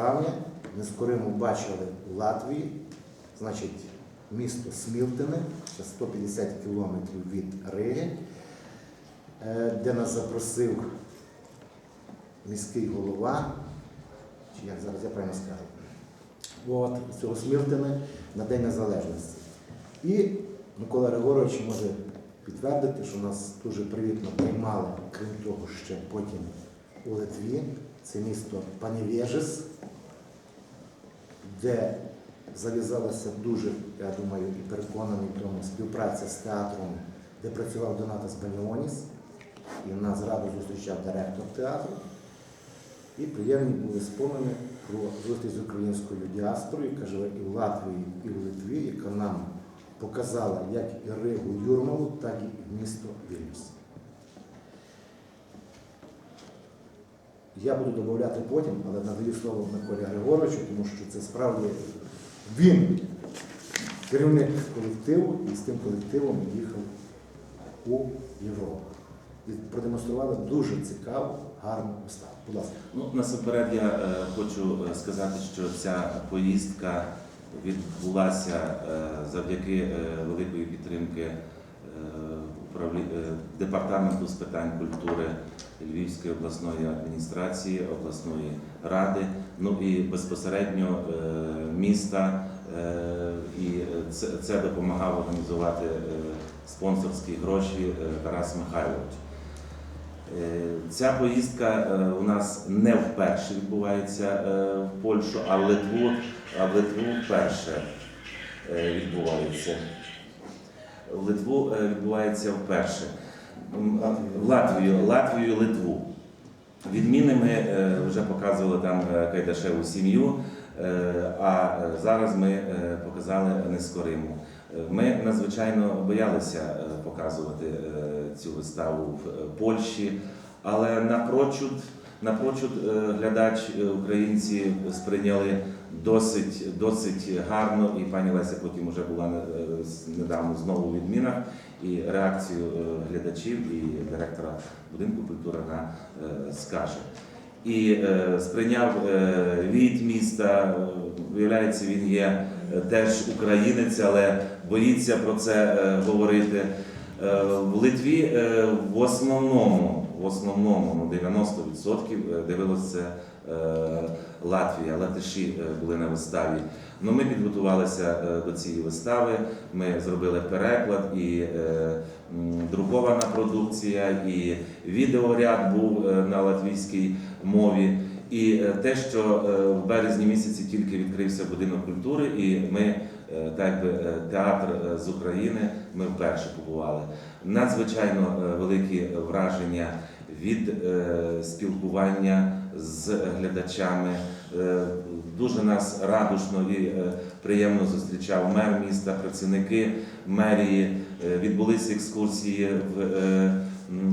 травня нескоримо бачили у Латвії, значить, місто Смілтине, це 150 кілометрів від Риги, е, де нас запросив міський голова, чи як зараз я правильно скажу, от, цього Смілтини на День Незалежності. І Микола Григорович може підтвердити, що нас дуже привітно приймали, крім того, ще потім у Литві. Це місто Панівєжис, де зав'язалася дуже, я думаю, і переконаний тому співпраця з театром, де працював Донатас Баніоніс, і нас радо зустрічав директор театру. І приємні були спомини про зустріч з українською діаспорою, яка живе і в Латвії, і в Литві, яка нам показала як і Ригу Юрмалу, так і місто Вільнюс. Я буду додавати потім, але надаю слово Миколі Григоровичу, тому що це справді він керівник колективу і з тим колективом їхав у Європу. І продемонстрували дуже цікаву, гарну виставу. Будь ласка. Ну, насамперед я е, хочу е, сказати, що ця поїздка відбулася е, завдяки е, великої підтримки е, департаменту з питань культури Львівської обласної адміністрації, обласної ради, ну і безпосередньо е, міста. Е, І це, це допомагав організувати е, спонсорські гроші е, Тарас Михайлович. Е, Ця поїздка е, у нас не вперше відбувається е, в Польщу, а в Литву, а в Литву вперше е, відбувається. Литву е, відбувається вперше. Латвію, Латвію, Литву. Відміни ми е, вже показували там е, Кайдашеву сім'ю, а зараз ми показали Нескориму. Ми надзвичайно боялися показувати цю виставу в Польщі, але напрочуд, напрочуд глядач українці сприйняли досить, досить гарно, і пані Леся потім вже була е, недавно знову у відмінах. І реакцію е, глядачів і директора будинку культури вона е, скаже. І сприйняв від міста. Виявляється, він є теж українець, але боїться про це говорити. В Литві в основному, в основному ну, 90% дивилося Латвія, латиші е, були на виставі. Ну, ми підготувалися е, до цієї вистави. Ми зробили переклад і е, друкована продукція, і відеоряд був е, на латвійській мові. І е, те, що е, в березні місяці тільки відкрився будинок культури, і ми, е, так би е, театр е, з України, ми вперше побували. Надзвичайно е, великі враження від е, спілкування з глядачами. Е, Дуже нас радушно і е, приємно зустрічав мер міста, працівники мерії. Е, Відбулися екскурсії в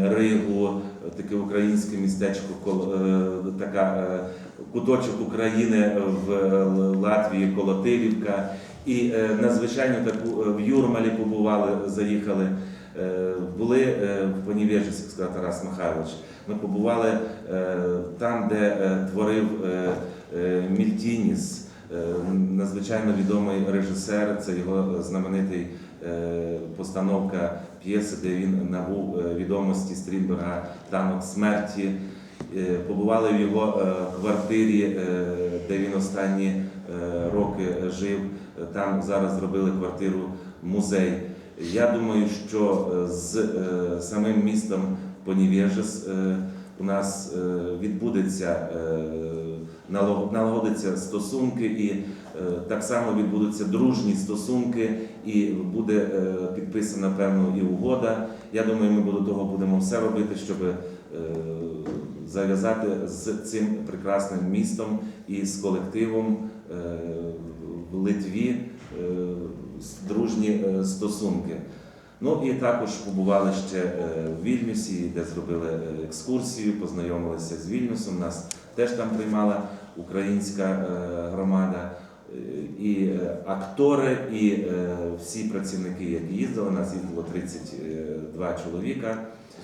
Ригу, таке українське містечко, така куточок України в Латвії, Колотилівка. І надзвичайно таку в Юрмалі побували, заїхали. Е, Були е, в Понівежі, сказав Тарас Михайлович. Ми побували е, там, де творив Мільтініс, надзвичайно відомий режисер. Це його знаменитий постановка п'єси, де він набув відомості Стрінберга танок смерті. Побували в його квартирі, де він останні роки жив. Там зараз зробили квартиру музей. Я думаю, що е, з е, самим містом Понівєжес у нас е, відбудеться налагодяться стосунки, і так само відбудуться дружні стосунки, і буде підписана певно і угода. Я думаю, ми до того будемо все робити, щоб зав'язати з цим прекрасним містом і з колективом в Литві дружні е, стосунки. Ну і також побували ще е, в Вільнюсі, де зробили е, екскурсію, познайомилися з Вільнюсом. Нас теж там приймала українська громада. І актори, і всі працівники, які їздили, нас їздило 32 чоловіка.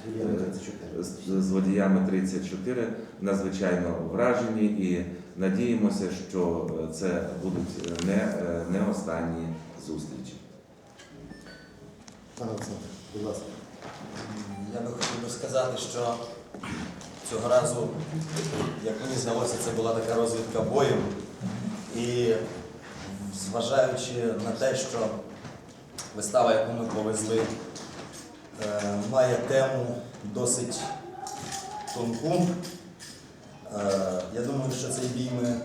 З водіями 34. з, з водіями 34 надзвичайно вражені і надіємося, що це будуть не, не останні зустрічі. Пане Олександр, будь ласка. Я би хотів би сказати, що цього разу, як мені здалося, це була така розвідка бою. І зважаючи на те, що вистава, яку ми повезли, е, має тему досить тонку, е, я думаю, що цей бій ми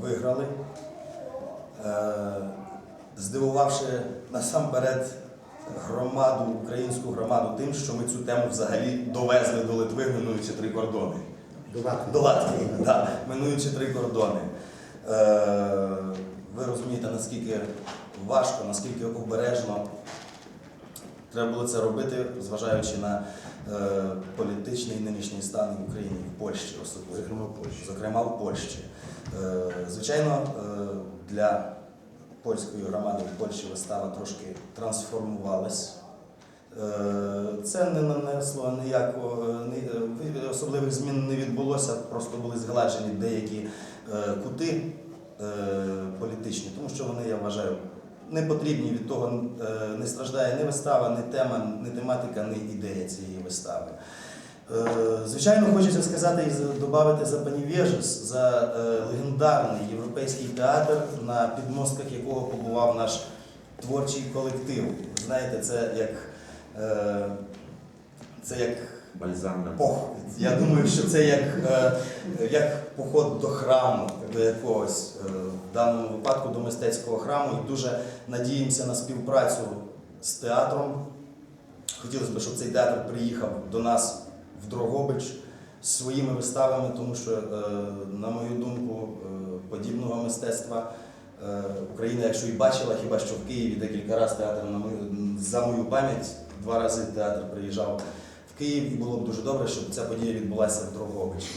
виграли, Е, здивувавши насамперед громаду, українську громаду тим, що ми цю тему взагалі довезли до Литви, минуючи три кордони. До Латвії. До Латвії, да, минуючи три кордони. Е, ви розумієте, наскільки важко, наскільки обережно треба було це робити, зважаючи на е, політичний нинішній стан в Україні, в Польщі особливо Зокрема, в Польщі. зокрема в Польщі. Е, Звичайно, е, для польської громади в Польщі вистава трошки трансформувалась. Е, Це не нанесло ніякого е, особливих змін не відбулося, просто були згладжені деякі е, кути політичні, тому що вони, я вважаю, не потрібні від того не страждає ні вистава, ні тема, ні тематика, ні ідея цієї вистави. Е, Звичайно, хочеться сказати і додати за пані Вежес, за е, легендарний європейський театр, на підмостках якого побував наш творчий колектив. Знаєте, це як, е, це як Бальзам на пох. Я думаю, що це як, як поход до храму, до якогось, в даному випадку до мистецького храму. І дуже надіємося на співпрацю з театром. Хотілося б, щоб цей театр приїхав до нас Дрогобич своїми виставами, тому що, е, на мою думку, е, подібного мистецтва е, Україна, якщо і бачила, хіба що в Києві декілька разів театр на мою, за мою пам'ять, два рази театр приїжджав в Київ, і було б дуже добре, щоб ця подія відбулася в Дрогобичі.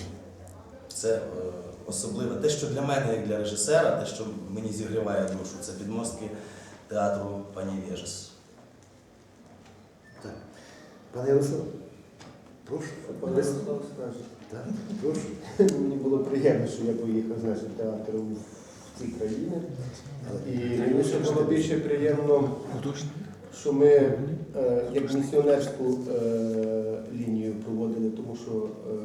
Це особливе. Те, що для мене, як для режисера, те, що мені зігріває душу, це підмостки театру пані Вєжес. Пане Ярослав, прошу. Ярослав. Так, прошу. Мені було приємно, що я поїхав значить, в театр в ці країни. І мені ще було більше приємно, що ми е, як місіонерську е, лінію проводили, тому що е,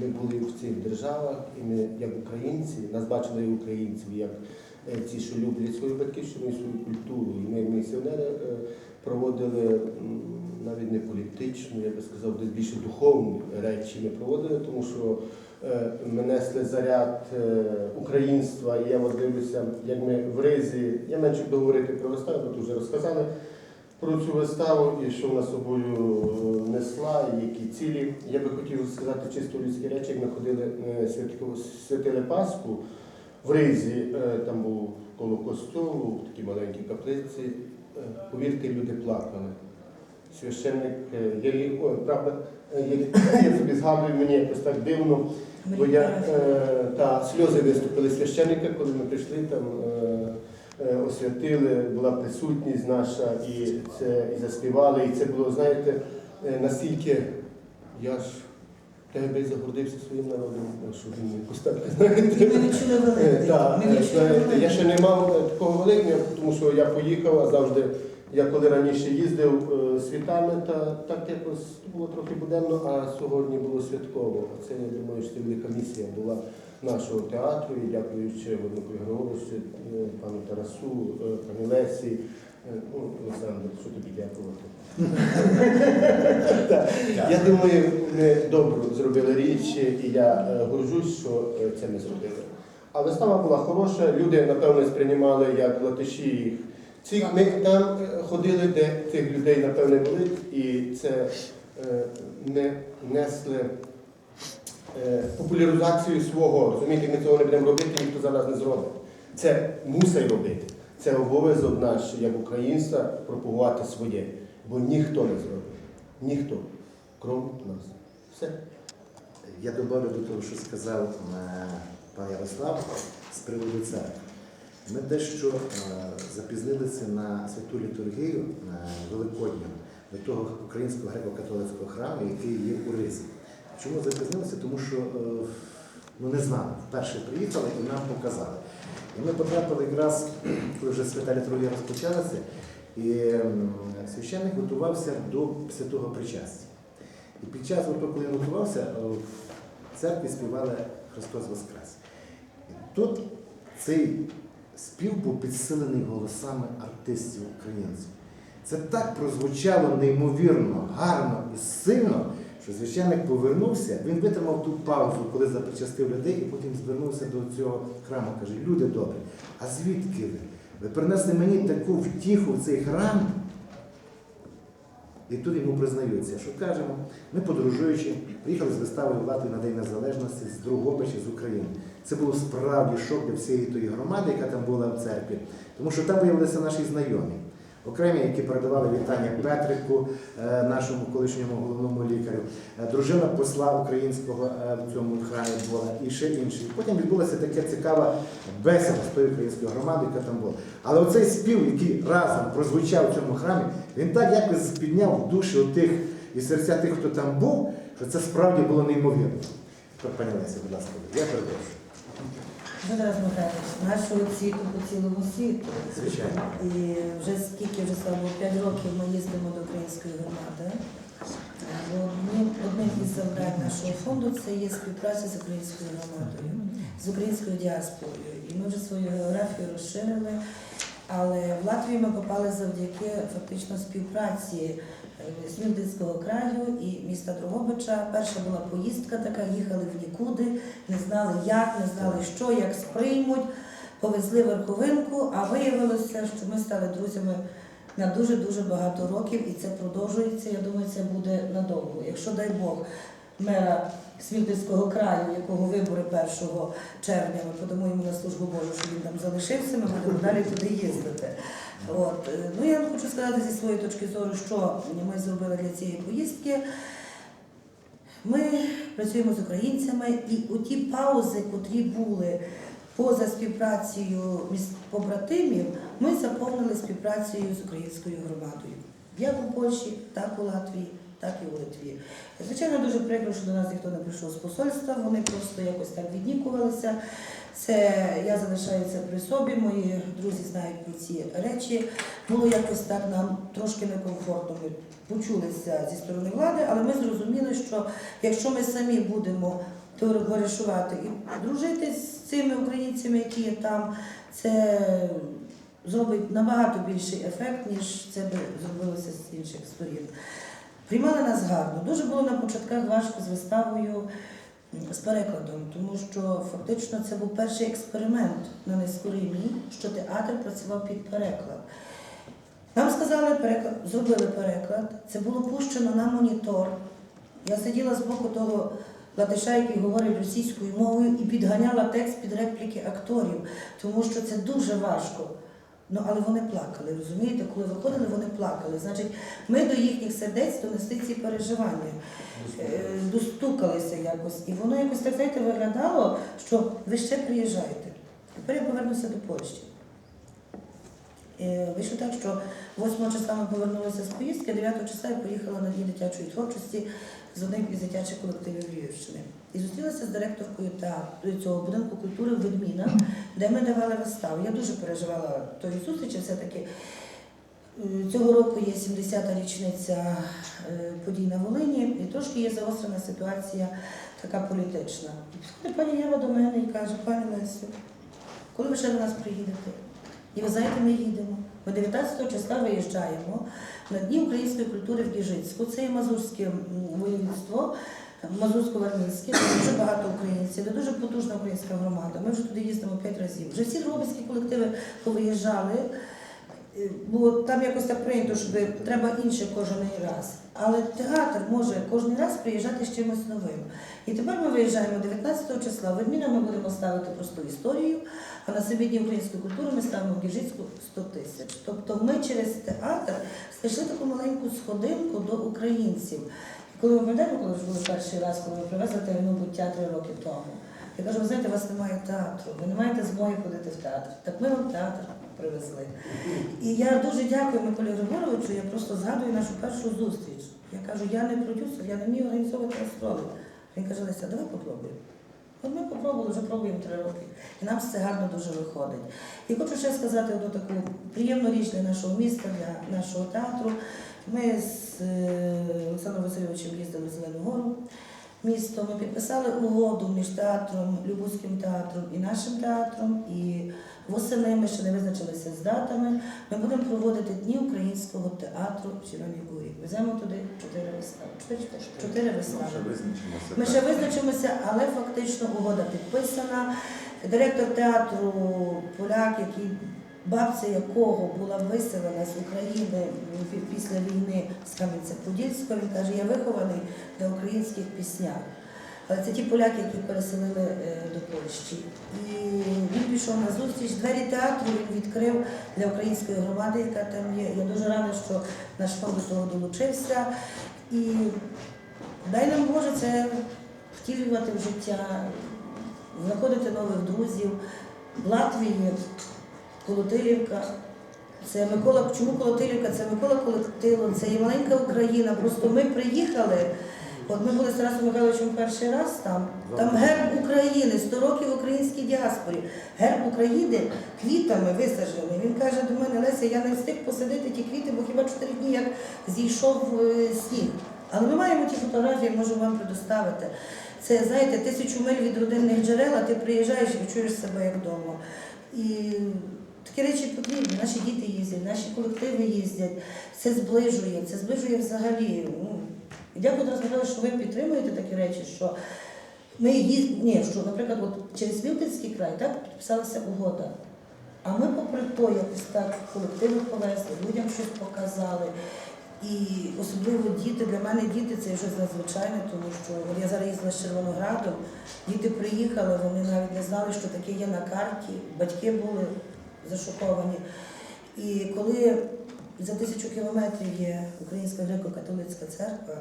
ми були в цих державах, і ми, як українці, нас бачили як українців, як ті, що люблять свою батьківщину і свою культуру. І ми, місіонери, е, проводили навіть не політичну, я би сказав, десь більше духовні речі ми проводили, тому що е, ми несли заряд е, українства, і я от дивлюся, як ми в ризі, я менше буду говорити про виставу, бо тут вже розказали про цю виставу і що вона собою е, несла, і які цілі. Я би хотів сказати чисто людські речі, як ми ходили святили Пасху в Ризі, там був коло костюлу, в такій маленькій каплиці. Е, Повірте, люди плакали. Священник е, Єлі, ой, правда, е, я собі згадую, мені якось так дивно, бо я е, та сльози виступили священника, коли ми прийшли там. е, е, Освятили, була присутність наша, і це і заспівали. І це було, знаєте, е, настільки я ж тебе би загордився своїм народом, що він мені поставити. Ми відчули Е, Ми е, відчули я ще не мав е, такого великого, тому що я поїхав, а завжди, я коли раніше їздив світами, та так якось було трохи буденно, а сьогодні було святково. А Це я думаю, що це велика місія була нашого театру, і дякуючи Владику Григоровичу, пану Тарасу, пані Лесі. Е, Ну, Олександр, що тобі дякувати? Я думаю, ми добру зробили річ, і я е, горжусь, що е, це ми зробили. А вистава була хороша, люди, напевно, сприймали як латиші їх. Ці, ми там ходили, де цих людей, напевне, були, і це ми несли популяризацію свого. Розумієте, ми цього не будемо робити, ніхто зараз не зробить. Це мусить робити. Це обов'язок наш, як українця, пропагувати своє. Бо ніхто не зробить. Ніхто, крім нас. Все. Я добавлю до того, що сказав е, пан Ярослав з приводу церкви. Ми дещо е, запізнилися на святу літургію е, Великодню. до того українського греко-католицького храму, який є у Ризі. Чому запізнилися? Тому що ну, не знали. Вперше приїхали і нам показали. І ми потрапили якраз, коли вже свята літургія розпочалася, і священник готувався до святого причастя. І під час, коли він готувався, е, в церкві співали Христос Воскрес. І тут цей спів був підсилений голосами артистів українців. Це так прозвучало неймовірно, гарно і сильно, що священник повернувся, він витримав ту паузу, коли запричастив людей, і потім звернувся до цього храму. Каже, люди добрі, а звідки ви? Ви принесли мені таку втіху в цей храм. І тут йому признаються, що кажемо, ми подорожуючи, приїхали з виставою в Латвію на День Незалежності з Другобича, з України. Це було справді шок для всієї тої громади, яка там була в церкві, тому що там виявилися наші знайомі. Окремі, які передавали вітання Петрику, е, нашому колишньому головному лікарю, е, дружина посла українського е, в цьому храмі була і ще інші. Потім відбулася така цікава бесіда з тою українською громадою, яка там була. Але оцей спів, який разом прозвучав в цьому храмі, він так якось підняв душі отих і серця тих, хто там був, що це справді було неймовірно. Пані Леся, будь ласка, я перепрошую. Дмитро Михайлович, нашого світу по цілому світу. Звичайно. І вже скільки вже стало 5 років ми їздимо до української громади. Одним, одним із завдань нашого фонду це є співпраця з українською громадою, з українською діаспорою. І ми вже свою географію розширили. Але в Латвію ми попали завдяки фактично співпраці е, Смілдинського краю і міста Дрогобича. Перша була поїздка така, їхали в нікуди, не знали як, не знали що, як сприймуть. Повезли верховинку, а виявилося, що ми стали друзями на дуже-дуже багато років, і це продовжується. Я думаю, це буде надовго. Якщо дай Бог мера Смілдинського краю, якого вибори 1 червня, ми подамо йому на службу Божу, щоб він там залишився, ми будемо далі туди їздити. От. е, Ну, я хочу сказати зі своєї точки зору, що ми зробили для цієї поїздки. Ми працюємо з українцями, і у ті паузи, котрі були поза співпрацею побратимів, ми заповнили співпрацею з українською громадою. Як у Польщі, так у Латвії, так і у Литві. Звичайно, дуже прикро, що до нас ніхто не прийшов з посольства, вони просто якось так віднікувалися. Це я залишаю це при собі, мої друзі знають про ці речі. Було якось так нам трошки некомфортно. Ми почулися зі сторони влади, але ми зрозуміли, що якщо ми самі будемо товаришувати і дружити з цими українцями, які є там, це зробить набагато більший ефект, ніж це би зробилося з інших сторін. Приймали нас гарно. Дуже було на початках важко з виставою, з перекладом, тому що фактично це був перший експеримент на Нескоринні, що театр працював під переклад. Нам сказали переклад, зробили переклад. Це було пущено на монітор. Я сиділа з боку того латиша, який говорить російською мовою, і підганяла текст під репліки акторів, тому що це дуже важко. Ну, але вони плакали, розумієте? Коли виходили, вони плакали. Значить, ми до їхніх сердець донесли ці переживання, е, достукалися якось. І воно якось так, знаєте, виглядало, що ви ще приїжджаєте. Тепер я повернуся до Польщі. Е, Вийшло так, що 8 числа ми повернулися з поїздки, 9 числа я поїхала на дні дитячої творчості з одним із дитячих колективів Львівщини. І зустрілася з директоркою театру цього будинку культури Ведміна, де ми давали виставу. Я дуже переживала тої зустрічі. Все-таки е, цього року є 70-та річниця е, подій на Волині, і трошки є заострена ситуація така політична. І підходить пані Єва до мене і каже, пані Лесю, коли ви ще до нас приїдете? І ви знаєте, ми їдемо. Ми 19 числа виїжджаємо на Дні української культури в Біжицьку. Це є Мазурське м, воєводство, Мазурсько-Вармінське, де дуже багато українців, де дуже потужна українська громада. Ми вже туди їздимо 5 разів. Вже всі робицькі колективи повиїжджали. Бо там якось так прийнято, що треба інше кожен раз. Але театр може кожен раз приїжджати з чимось новим. І тепер ми виїжджаємо 19 числа. В Адміна ми будемо ставити просту історію, а на собі Дні української культури ми ставимо в Гіжицьку 100 тисяч. Ми через театр знайшли таку маленьку сходинку до українців. І коли ми пам'ятаємо, коли вже були перший раз, коли ми привезли тернобуття три роки тому. Я кажу, ви знаєте, у вас немає театру, ви не маєте змоги ходити в театр. Так ми вам театр привезли. І я дуже дякую Миколі Григоровичу, я просто згадую нашу першу зустріч. Я кажу, я не продюсер, я не вмію організовувати гастролі. Він каже, Леся, давай попробуємо. От ми попробували, вже пробуємо три роки. І нам це гарно дуже виходить. І хочу ще сказати одну таку приємну річ для нашого міста, для нашого театру. Ми з е, Олександром Васильовичем їздили в Зелену Гору. Місто ми підписали угоду між театром, Любузьким театром і нашим театром. І восени ми ще не визначилися з датами. Ми будемо проводити Дні українського театру в Червоній Горі. Веземо туди чотири вистави. Чотири, вистави. Ми ще визначимося, але фактично угода підписана. Директор театру поляк, який бабця якого була виселена з України після війни з Кам'янця-Подільського, він каже, я вихований на українських піснях. Це ті поляки, які переселили е, до Польщі. І пішов на зустріч. Двері театру він відкрив для української громади, яка там є. Я дуже рада, що наш фонд до того долучився. І дай нам Боже це втілювати в життя, знаходити нових друзів. В Латвії Колотилівка. Це Микола. Чому Колотилівка? Це Микола Колотило, це є маленька Україна. Просто ми приїхали. От ми були з Тарасом Михайловичем перший раз там. Там герб України, 100 років українській діаспорі. Герб України квітами висаджений. Він каже до мене, Леся, я не встиг посадити ті квіти, бо хіба чотири дні як зійшов е, сніг. Але ми маємо ті фотографії, можу вам предоставити. Це, знаєте, тисячу миль від родинних джерел, а ти приїжджаєш і відчуєш себе як вдома. І такі речі потрібні. Наші діти їздять, наші колективи їздять. Це зближує, це зближує взагалі. Ну, дякую, Михайлович, що ви підтримуєте такі речі, що ми їздимо, ні, що, наприклад, от через Вілківський край так підписалася угода. А ми, попри то, якось так колективи повезли, людям щось показали. І особливо діти, для мене діти це щось надзвичайне, тому що я зараз їздила з Червоноградом, діти приїхали, вони навіть не знали, що таке є на карті, батьки були зашоковані. І коли за тисячу кілометрів є Українська греко-католицька церква,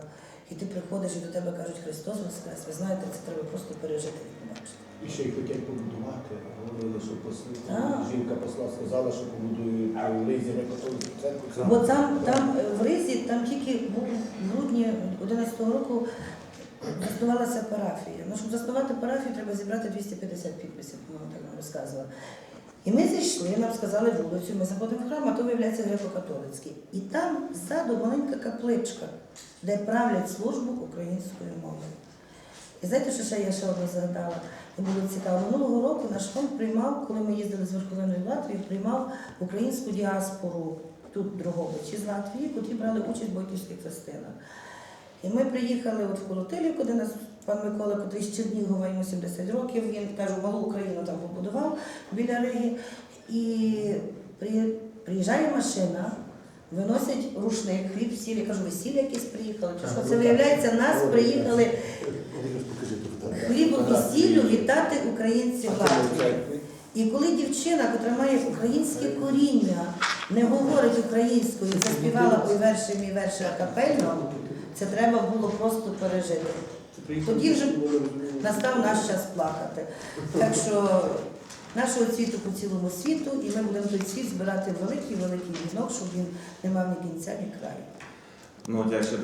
і ти приходиш і до тебе кажуть Христос Воскрес, ви знаєте, це треба просто пережити і побачити. І ще й хотять побудувати. Говорили, що посли... Так. жінка посла сказала, що побудують в Лизі католицьку церкву. Бо там, там е, в Ризі, там тільки був в грудні 11-го року заснувалася парафія. Ну, щоб заснувати парафію, треба зібрати 250 підписів, по-моєму, так нам розказувала. І ми зайшли, нам сказали вулицю, ми заходимо в храм, а то виявляється греко-католицький. І там ззаду маленька капличка, де правлять службу українською мовою. І знаєте, що ще я ще одне згадала? І було цікаво. Минулого року наш фонд приймав, коли ми їздили з Верховиною в Латвію, приймав українську діаспору тут Дрогобичі з Латвії, котрі брали участь в бойківських частинах. І ми приїхали от в Колотилівку, де нас пан Микола, з Чернігова, йому 70 років, він кажу, малу Україну там побудував біля Риги. І приїжджає машина, виносять рушник, хліб, сіль. Я кажу, весілля якесь приїхали. Чи що це виявляється, нас приїхали хлібом і сіллю вітати українців Латвії. І коли дівчина, яка має українське коріння, не говорить українською, заспівала мій верші, мій верші акапельно, це треба було просто пережити. Тоді вже настав наш час плакати. Так що нашого цвіту по цілому світу, і ми будемо той світ збирати великий великий вінок, щоб він не мав ні кінця, ні краю. Ну,